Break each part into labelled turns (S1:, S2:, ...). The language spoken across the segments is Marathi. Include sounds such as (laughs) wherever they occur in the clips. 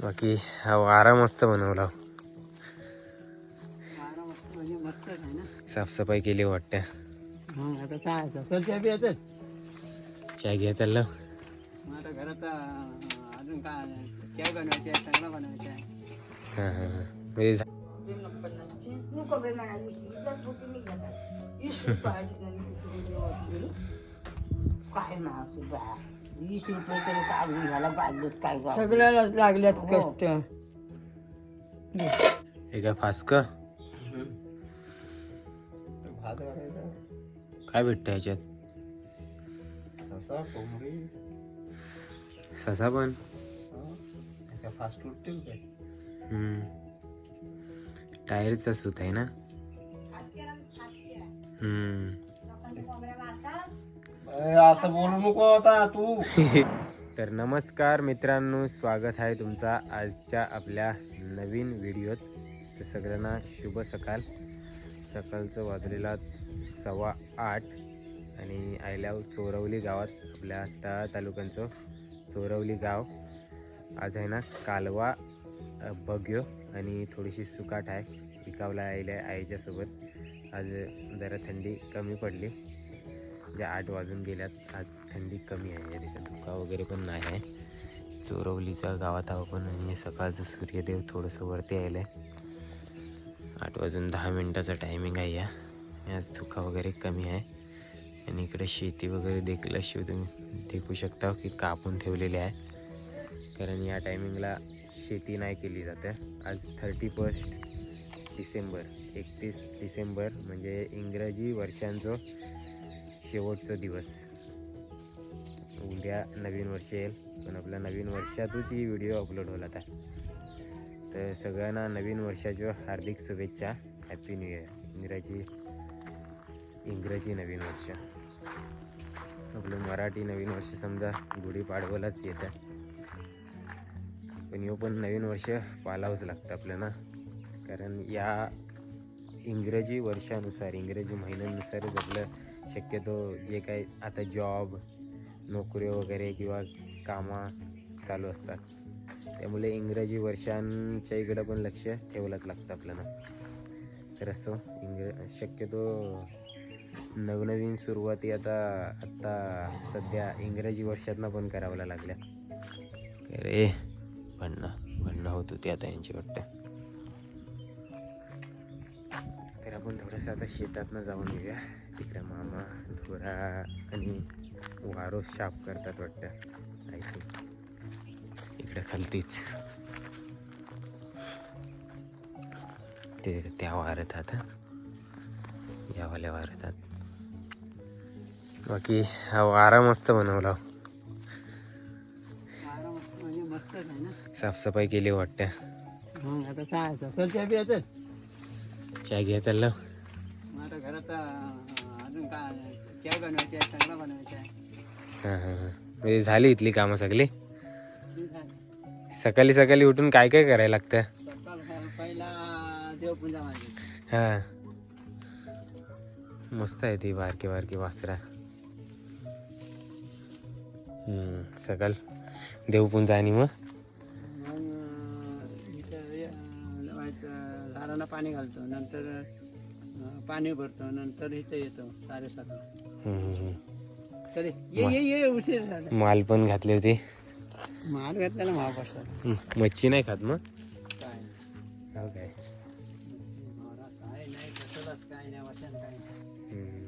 S1: बाकी हा वारा मस्त बनवला
S2: वारा मस्त मस्तच आहे ना
S1: साफसफाई केली वाटते
S2: मग आता काय चल त्या बी येतं
S1: चाय घ्या चाललं
S2: आता घरात अजून काय चाय बनवायची
S1: हां हां हां. म्हणजे
S3: काय वीस रुपये तरी काढून घ्यायला पाहिजे काय.
S2: सगळ्यालाच लागल्यात
S3: हो.
S2: कष्ट
S1: हे काय फास्क काय भेटतं ह्याच्यात ससा पण
S2: फास्ट फूड ठेवू काय
S1: हम्म. टायरचा सूत आहे ना हम्म.
S2: असं बोलू नको आता तू. (laughs)
S1: तर नमस्कार मित्रांनो स्वागत आहे तुमचा आजच्या आपल्या नवीन व्हिडिओत. तर सगळ्यांना शुभ सकाळ. सकाळचं वाजलेला सव्वा आठ आणि आयल्याव चोरवली गावात आपल्या तळा तालुक्यांचं चोरवली गाव. आज आहे ना कालवा बघ्यो बग्यो आणि थोडीशी सुकाट आहे. पिकावला आईल्या आईच्यासोबत. आज जरा थंडी कमी पडली. म्हणजे आठ वाजून गेल्यात. आज थंडी कमी आहे. या धुका वगैरे पण नाही आहे. चोरवलीचा गावात आहो पण आणि सकाळचं सूर्यदेव थोडंसं वरती आलं आहे. आठ वाजून दहा मिनटाचा टायमिंग आहे या. आज धुका वगैरे कमी आहे. आणि इकडे शेती वगैरे देखील अशी तुम्ही देखू शकता हो की कापून ठेवलेली आहे. कारण या टायमिंगला शेती नाही केली जाते आज थर्टी फर्स्ट डिसेंबर एकतीस डिसेंबर म्हणजे इंग्रजी वर्षांचं शेवटचा दिवस. उद्या नवीन वर्ष येईल पण आपल्या नवीन वर्षातच ही व्हिडिओ अपलोड होला आता. तर सगळ्यांना नवीन वर्षाच्या हार्दिक शुभेच्छा. हॅपी न्यू इयर इंग्रजी इंग्रजी नवीन वर्ष. आपलं मराठी नवीन वर्ष समजा गुढीपाडवालाच येतं. पण यो पण नवीन वर्ष पालावंच लागतं आपल्याला. कारण या इंग्रजी वर्षानुसार इंग्रजी महिन्यानुसारच आपलं शक्यतो जे काही आता जॉब नोकरी वगैरे किंवा कामं चालू असतात. त्यामुळे इंग्रजी वर्षांच्या इकडं पण लक्ष ठेवलंच लागतं आपल्याला. तर असो इंग्र शक्यतो नवनवीन सुरुवाती आता आत्ता सध्या इंग्रजी वर्षातनं पण करावं लागल्या. अरे भांडणं भांडणं होत होती आता यांची वाटतं. तर आपण थोडंसं आता शेतातनं जाऊन येऊया. तिकडे मामा ढोरा आणि वारो शाप करतात वाटतं. आय थिंक इकडे खालतीच. ते त्या वारतात यावाल्या वारतात बाकी हा वारा मस्त बनवला.
S2: म्हणजे
S1: साफसफाई केली वाटतं. चहा घ्या चाललं
S2: घरात अजून काय चाय बनवायची आहे सगळं बनवायचं आहे.
S1: हां हां हां. म्हणजे झाली इथली कामं सगळी? सकाळी सकाळी उठून काय काय करायला लागतं?
S2: सकाळ पहिला देवपूजा माझी
S1: हां. मस्त आहे ती बारकी बारकी वासरा. हम्म, सकाळ देवपुंजा आणि मग?
S2: मग इथं हे, लावायचं, झाडांना पाणी घालतो. नंतर पाणी भरतो नंतर इथं येतो साडेसात
S1: हम्म.
S2: चल ये ये ये उशीर झाला
S1: माल पण घातली होती
S2: माल घातलेला
S1: हम्म, मच्छी नाही खात मग
S2: काय
S1: हो काय
S2: नाही कसलंच काय नाही वचन काय नाही
S1: हम्म.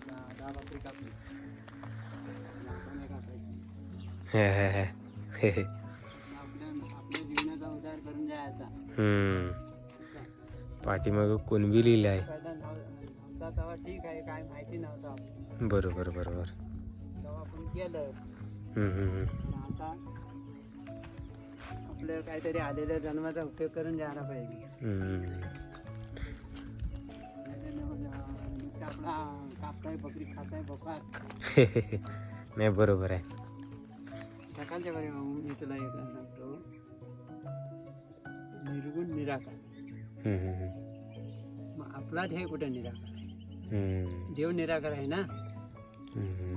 S2: दहा दहा बकरी कापली आपण एक कापायची.
S1: हे, हे, हे. हे, हे.
S2: आपल्या आपल्या जीवनाचा उद्धार करून जायचा
S1: हम्म. पाठीमागं कुणबी लिहिलं आहे
S2: तेव्हा ठीक आहे काय माहिती नव्हतं
S1: बरोबर बरोबर.
S2: तेव्हा आपण आता आपलं काहीतरी आलेल्या जन्माचा उपयोग करून जायला पाहिजे
S1: नाही बरोबर आहे.
S2: सकाळच्या बरे मी तुला एक सांगतो. निर्गुण निराकार. मग आपला ध्येय कुठे निराकार आहे. देव निराकार आहे ना.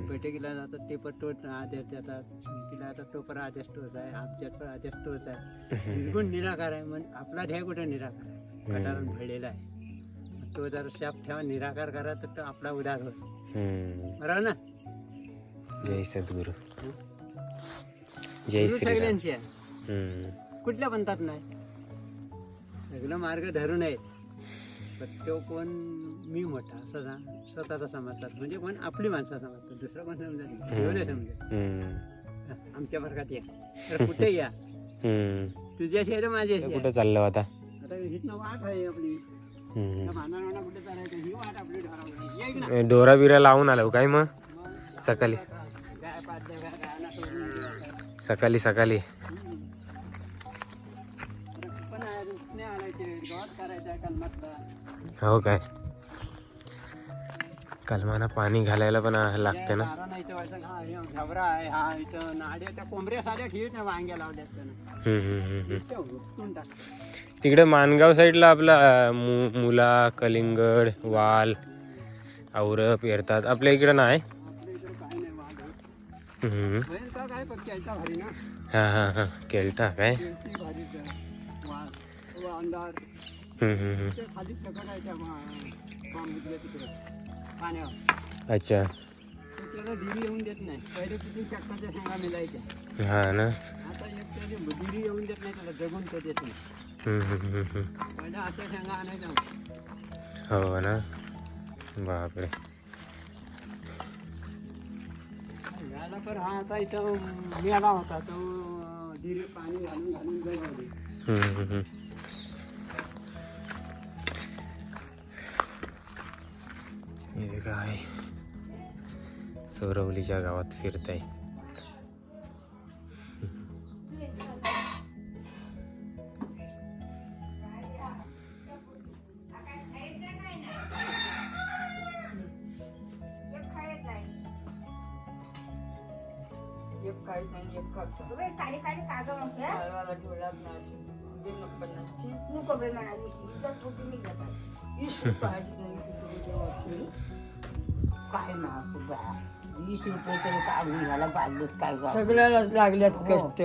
S2: बैठकीला जातात ते पण टोच आत येतात तिला आता तो पण आदेश टोच आहे आमच्यात पण आदेश टोच आहे. निर्गुण निराकार आहे म्हणजे आपला ध्येय कुठे निराकार आहे? कटारून भरलेला आहे. तो जर शाप ठेवा निराकार करा तर तो आपला उदार होईल. बरोबर ना?
S1: जय सद्गुरु. जय श्रीराम.
S2: सगळ्यांची आहे. कुठल्या पंथात नाही सगळं मार्ग धरून आहेत. पण तो कोण मी मोठा असं स्वतःचा समजतात. म्हणजे कोण आपली माणसं समजतात. दुसरं कोण समजत नाही. एवढे समजत. आमच्या वर्गात या. तर कुठे या. तुझ्याशी आहे माझ्याशी आहे.
S1: कुठं चाललो आता?
S2: आता हिथनं वाट आहे आपली. ही.
S1: डोरा बिरा लावून आलो काय मग? सकाळी. सकाळी सकाळी. हो काय? कलमाना पाणी घालायला पण लागते ना. तिकडे मानगाव साईडला आपला मुला कलिंगड वाल आवरं पेरतात आपल्या इकडे नाही? हा हा हा. केलटा काय? अच्छा. हा ना. हो ना. बापरे.
S2: पण हा आता इथं मिळाला होता तो डिरी पाणी घालून घालून
S1: काय? सौरवलीच्या गावात फिरताय.
S3: काय बा वीस रुपये तरी काय गं.
S2: सगळ्याला लागल्यात
S3: हो.
S2: कष्ट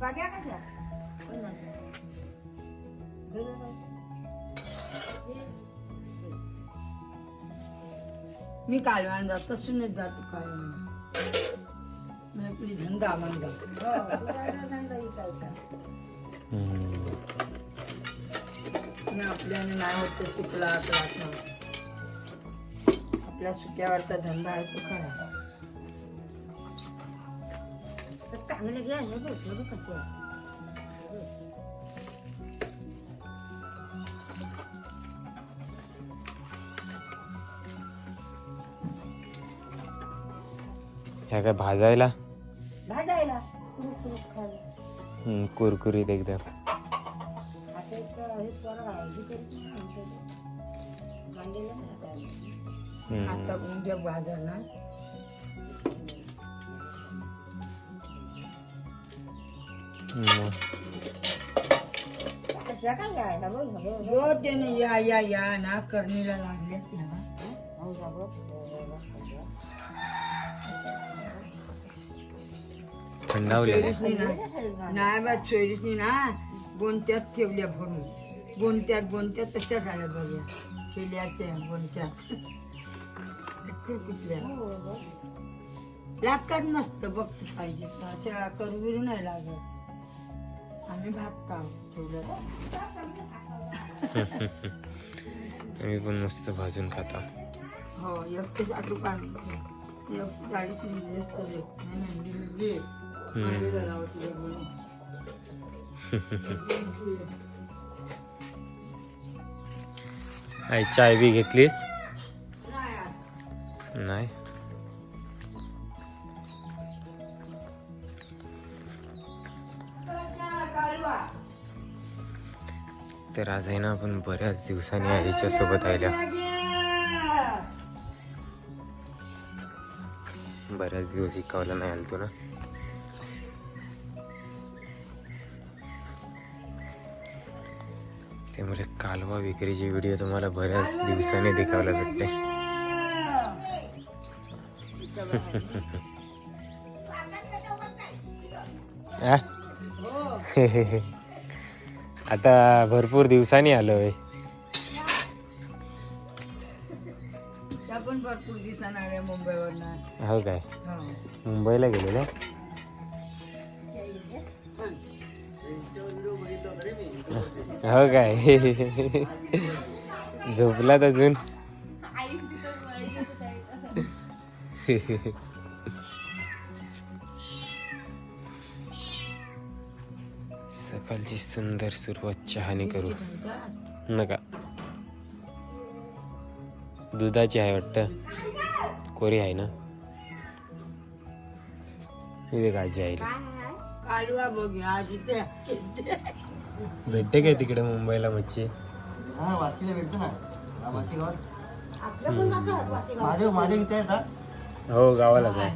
S3: बाग्या कशा? पन्नास. गेलं काय? मी कालवान जात तसूनच जातो काय मी आपली धंदा. आपल्याने नाही होत ते चुकला आपला आपल्या सुक्यावरचा धंदा आहे तो खरा चांगले घ्या हे बघ बघ कसं आहे.
S1: ह्या काय भाजायला
S3: खायला
S1: हम्म, कुरकुरीत एकदम
S3: आता एक हे पोरं आहे, हे तरी पण आमचं ते. कांद्याला नाही आता.
S1: हम्म.
S3: आता उद्या बाजार ना
S1: मग.
S3: जो त्याने या या या ना करणीला लागले तेव्हा
S1: थंडावले
S3: चोरीसनी ना. नाही बा चोरीसनी ना. गोंत्यात ठेवल्या भरून. गोंत्यात गोंत्यात तशा झाल्या बघ्या गोंत्यात. कुठल्या? लागतात मस्त बघ पाहिजे. अशा करू नाही लागत. आम्ही भागता ठेवलं (laughs)
S1: आम्ही पण मस्त भाजून खाता.
S3: हो एकटेच आटू पाणी एक गाडीत निर्देश
S1: आई चाय बी घेतलीस?
S3: नाही.
S1: तर आज आहे ना आपण बऱ्याच दिवसांनी आईच्या सोबत आल्या बऱ्याच दिवस शिकवलं नाही आलतो ना. कालवा विक्रीचे व्हिडिओ तुम्हाला बऱ्याच दिवसांनी दिखावला भेटते? (laughs) (laughs) आता भरपूर दिवसांनी आलोय
S3: त्या पण भरपूर दिवसांना आल्या मुंबईवरनं.
S1: हो काय?
S3: हो.
S1: मुंबईला गेलेलो? हो काय? झोपलात अजून? सकाळची सुंदर सुरुवात चहाने करू. नका. दुधाची आहे वाटतं. कोरी आहे ना? इथे काळजी आहे
S3: इथे
S1: भेटते काय तिकडे मुंबईला मच्छी?
S4: हा वाशीला भेटतो ना. वाशी गावात. माझे माझे किती आहेत हा?
S1: हो गावालाच आहे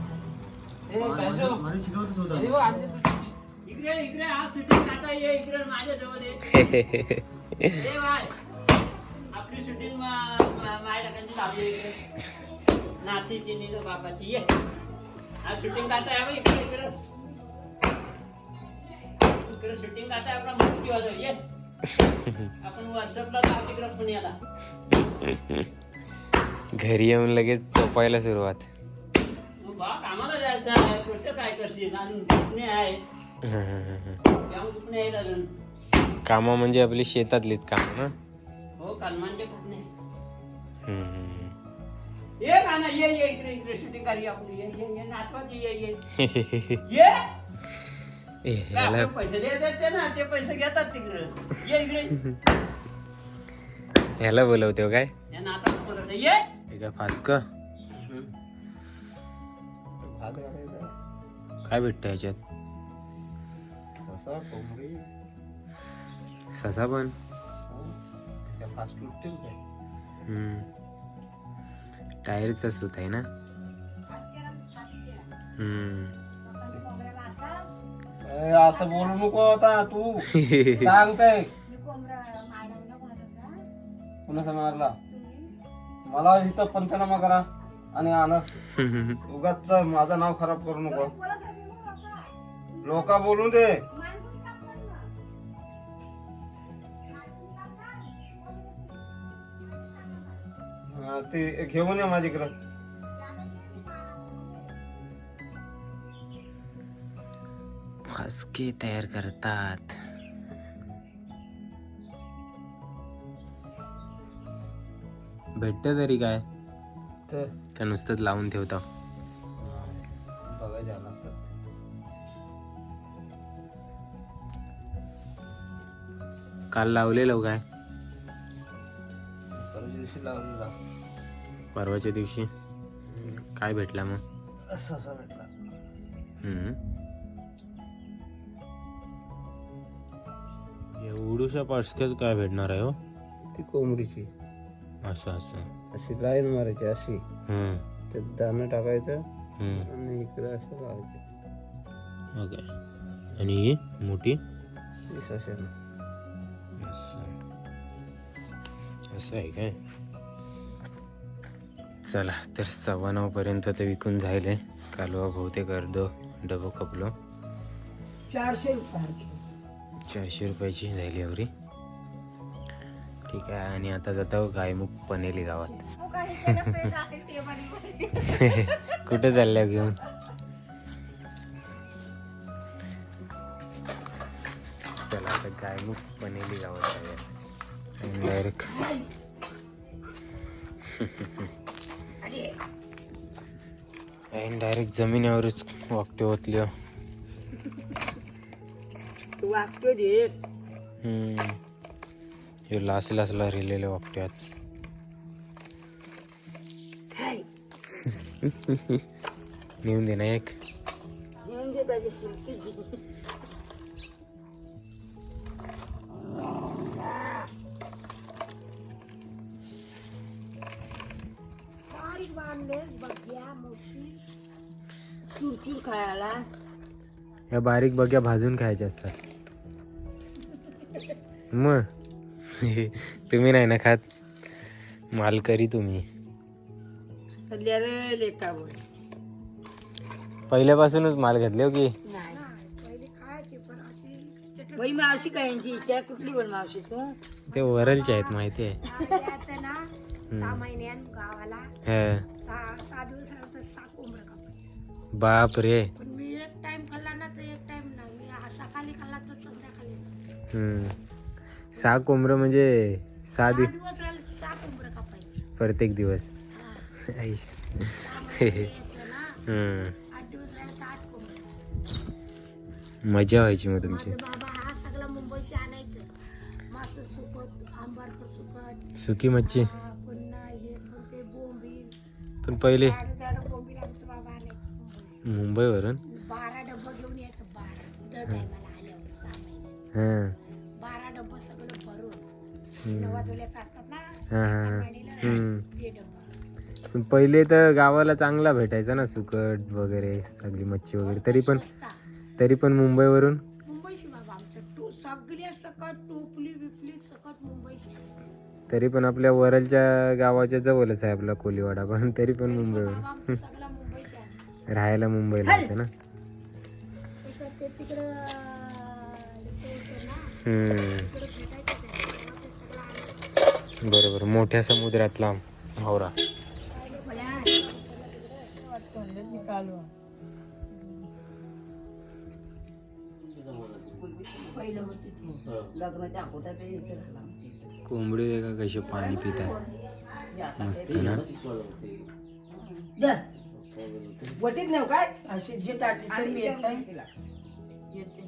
S1: (laughs)
S2: आपली शूटिंग नातीची निरो बापाची. ये. आज शूटिंग इकडे इकडे. इकडे शूटिंग काटा आहे आपला मुक्ती वाजव ये. आपण व्हॉट्सअपला
S1: घरी येऊन लगेच चोपायला सुरुवात.
S2: मग बा कामाला जायचं आहे. कुठं काय करशील? अजून दुखणे आहे? त्यामुळे दुखणे आहेत अजून?
S1: कामा म्हणजे आपली शेतातलीच काम ना?
S2: हो कालमांचे
S1: हम्म.
S2: ये काना ये ये. इकडे इकडे शूटिंग करी आपण. ये ये ये. नातवाची ये ये. (laughs) ये?
S1: ए,
S2: काय
S1: याला
S2: आपले पैसे देतात ते ना ते पैसे घेतात तिकडे. ये इकडे. (laughs)
S1: ह्याला बोलवते हो काय?
S2: या ये.
S1: हे काय फास्क? काय भेटतं ह्याच्यात
S4: कोंबडी
S1: ससा पण.
S4: फास्ट फूड काय
S1: हम्म. टायरचा सूत आहे ना? हम्म.
S4: ए, असं बोलू नको आता तू. सांगताय. कुणाचा मारला? मला इथं पंचनामा करा आणि आण. उगाच माझं नाव खराब करू नको. लोका बोलू दे. हा, ते घेऊन या माझ्याकडं.
S1: फासके तयार करतात भेटत तरी काय? का नुसतंच लावून ठेवता?
S4: लागतात
S1: काल लावलेलं काय?
S4: परवा दिवशी लावलेला.
S1: परवाच्या दिवशी? काय भेटला मग?
S4: ससा भेटला.
S1: हम्म. एवढूशा पाचक्यात काय भेटणार आहे हो?
S4: ती कोंबडीची.
S1: असं असं.
S4: अशी लाईन मारायची अशी.
S1: हम्म.
S4: त्यात दाणं टाकायचं
S1: हम्म.
S4: आणि इकडे असं लावायचं.
S1: ओके. आणि ही मोठी?
S4: ही
S1: असं. असं आहे काय? चला तर सव्वा नऊ पर्यंत ते विकून झाले कालवा बहुतेक अर्ध डबं कपलो
S3: चारशे रुपये
S1: चारशे रुपयाची झाली एवढी ठीक आहे आणि आता जातो गायमुख पनेली गावात. (laughs) कुठं चालल्या घेऊन? चला आता गायमुख पनेली गावात जाऊया. डायरेक्ट डायरेक्ट (laughs) जमिनीवरच वाकटे ओतल्या
S3: तू वागतो.
S1: हे लास लासला रिलेले वागत्यात नेऊन (laughs) दे ना एक.
S3: येऊन दे शिल्पी
S1: या बारीक बग्या भाजून खायच्या असतात. मग? (laughs) तुम्ही नाही ना खात? मालकरी तुम्ही. पहिल्यापासूनच माल घेतले हो की?
S3: बाई मावशी काय यांची इच्छा कुठली बोल मावशी तू?
S1: ते वरलचे आहेत माहिती आहे. हा. बाप रे.
S5: पण मी एक टाइम खाल्ला ना तर एक टाइम नाही. मी हा सकाळी खाल्ला तर संध्याकाळी.
S1: हम्म. सहा कोंबडं म्हणजे सहा दिवस
S5: दिवस राहिले सहा कोंबड्या कापायचे.
S1: प्रत्येक दिवस.
S5: हा.
S1: आई.
S5: सहा महिने यायचं ना
S1: हम्म.
S5: आठ दिवस राहिले तर आठ कोंबड्या
S1: मजा व्हायची मग तुमची.
S5: माझं बाबा हा सगळा मुंबईचे आणायचं. मासं सुकट आंबारकर सुकट
S1: सुकी मच्छी.
S5: हा, पुन्हा हे कोणते बोंबील.
S1: पण पहिले
S5: झाडं झाडं बोंबील आमचं बाबा आणायचं मुंबईत.
S1: मुंबईवरून?
S5: बारा डब्बा घेऊन यायचं बारा. दर टायमाला आल्यावर सहा महिने.
S1: हा. हम्म.
S5: नवा डोल्याचं असतात ना
S1: हा हा हा.
S5: अंबानीला,
S1: हम्म.
S5: ते डब्बा
S1: पण पहिले तर गावाला चांगला भेटायचा ना सुकट वगैरे सगळी मच्छी वगैरे तरी पण
S5: स्वस्ता.
S1: तरी पण मुंबईवरून
S5: मुंबईची बाबा आमच्या टो सगळ्या सकट टोपली बिपली सकट मुंबईची
S1: तरी पण आपल्या वरलच्या गावाच्या जवळच आहे आपला कोलीवाडा पण तरी पण मुंबईवर
S5: बाबा आमचं सगळा मुंबईची आहे
S1: राहायला मुंबईला होते ना
S5: तसं ते तिकडं ते होतं ना
S1: हम्म.
S5: तिकडं भेटायचं ते. तेव्हा ते सगळं आणायचं.
S1: बरोबर. मोठ्या समुद्रातला हावरा. कोंबडी का कसे पाणी पितात. मस्त ना?
S3: वटीत नाही काय? अशी जे टाकली येते